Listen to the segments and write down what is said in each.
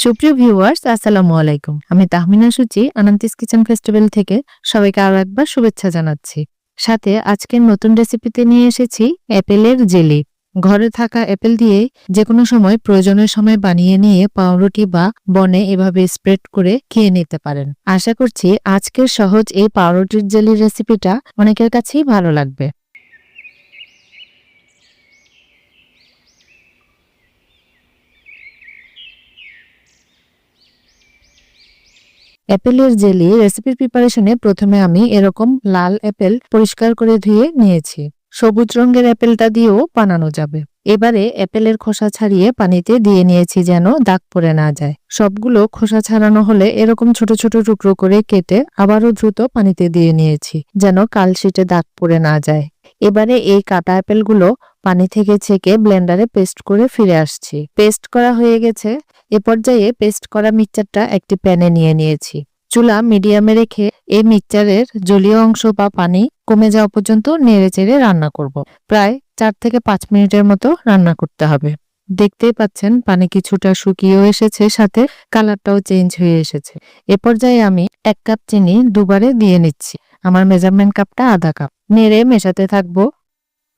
সুপ্রিয় ভিউয়ার্স, আসসালামু আলাইকুম। আমি তাহমিনা সূচি, আনন্দিস কিচেন ফেস্টিভ্যাল থেকে সবাইকে আরও একবার শুভেচ্ছা জানাচ্ছি। সাথে আজকের নতুন রেসিপিতে নিয়ে এসেছি অ্যাপেলের জেলি। ঘরে থাকা অ্যাপেল দিয়ে যে কোনো সময় প্রয়োজনের সময় বানিয়ে নিয়ে পাউরুটি বা বনে এভাবে স্প্রেড করে খেয়ে নিতে পারেন। আশা করছি আজকের সহজ এই পাউরুটির জেলির রেসিপিটা অনেকের কাছেই ভালো লাগবে। অ্যাপেলের জেলি রেসিপির প্রিপারেশনে প্রথমে আমি এরকম লাল অ্যাপেল পরিষ্কার করে ধুয়ে নিয়েছি। সবুজ রঙের অ্যাপেলটা দিয়েও বানানো যাবে। এবারে অ্যাপেলের খোসা ছাড়িয়ে পানিতে দিয়ে নিয়েছি যেন দাগ পড়ে না যায়। সবগুলো খোসা ছাড়ানো হলে এরকম ছোট ছোট টুকরো করে কেটে আবারও দ্রুত পানিতে দিয়ে নিয়েছি যেন কালশিটে দাগ পড়ে না যায়। এবারে এই কাটা অ্যাপেলগুলো পানি থেকে ছেঁকে ব্লেন্ডারে পেস্ট করে ফিরে আসছি। পেস্ট করা হয়ে গেছে। এ পর্যায়ে পেস্ট করা মিক্সচারটা একটি প্যানে নিয়ে নিয়েছি। চুলা মিডিয়ামে রেখে এই মিক্সচারের জলীয় অংশ বা পানি কমে যাওয়া পর্যন্ত নেড়ে চেড়ে রান্না করব। প্রায় চার থেকে পাঁচ মিনিটের মতো রান্না করতে হবে। দেখতেই পাচ্ছেন পানি কিছুটা শুকিয়েও এসেছে, সাথে কালারটাও চেঞ্জ হয়ে এসেছে। এ পর্যায়ে আমি এক কাপ চিনি দুবারে দিয়ে নিচ্ছি। আমার মেজারমেন্ট কাপটা আধা কাপ। নেড়ে মেশাতে থাকব।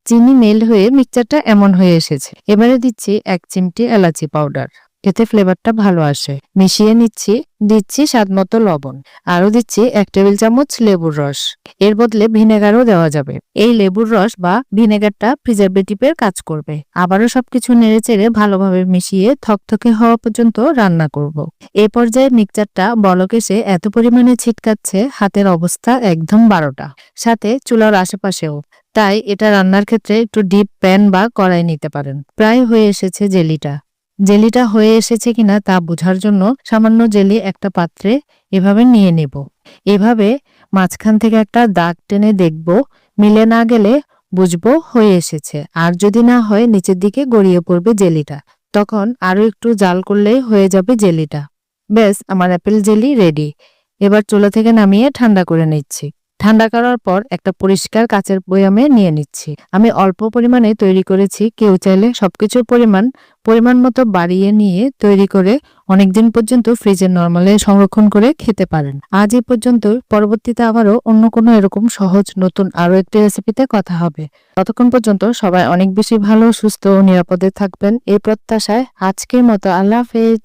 চিনি মেল হয়ে মিক্সচারটা এমন হয়ে এসেছে। এবারে দিচ্ছি এক চিমটি এলাচি পাউডার। এতে ফ্লেভারটা ভালো আসে। মিশিয়ে নিচ্ছি, দিচ্ছি স্বাদ মতো লবণ, আরও দিচ্ছি এক টেবিল চামচ লেবুর রস। এর বদলে ভিনেগারও দেওয়া যাবে। এই লেবুর রস বা ভিনেগারটা প্রিজারভেটিভের কাজ করবে। আবারও সবকিছু নেড়ে চেড়ে ভালোভাবে মিশিয়ে থকথকে হওয়া পর্যন্ত রান্না করব। এ পর্যায়ে মিক্সচারটা বলক এসে এত পরিমাণে ছিটকাচ্ছে, হাতের অবস্থা একদম বারোটা। সাথে চুলার আশেপাশেও। তাই এটা রান্নার ক্ষেত্রে একটু ডিপ প্যান বা কড়াই নিতে পারেন। প্রায় হয়ে এসেছে জেলিটা। জেলিটা হয়ে এসেছে কিনা তা বোঝার জন্য সামান্য জেলি একটা পাত্রে এভাবে নিয়ে নেব। এভাবে মাঝখান থেকে একটা দাগ টেনে দেখব, মিলে না গেলে বুঝব হয়ে এসেছে। আর যদি না হয়, নিচের দিকে গড়িয়ে পড়বে জেলিটা। তখন আরও একটু জাল করলেই হয়ে যাবে জেলিটা। ব্যাস, আমার অ্যাপেল জেলি রেডি। এবার চুলা থেকে নামিয়ে ঠান্ডা করে নিচ্ছি। ঠান্ডা করার পর একটা পরিষ্কার কাচের বয়ামে নিয়ে নিচ্ছি। আমি অল্প পরিমাণে তৈরি করেছি, কেউ চাইলে সবকিছুর পরিমাণ পরিমাণ মতো বাড়িয়ে নিয়ে তৈরি করে অনেকদিন পর্যন্ত ফ্রিজে নর্মালে সংরক্ষণ করে খেতে পারেন। আজ এই পর্যন্ত, পরবর্তীতে আবারও অন্য কোনো এরকম সহজ, নতুন আরও একটি রেসিপিতে কথা হবে। ততক্ষণ পর্যন্ত সবাই অনেক বেশি ভালো, সুস্থ ও নিরাপদে থাকবেন, এই প্রত্যাশায় আজকের মতো আল্লাহ হাফেজ।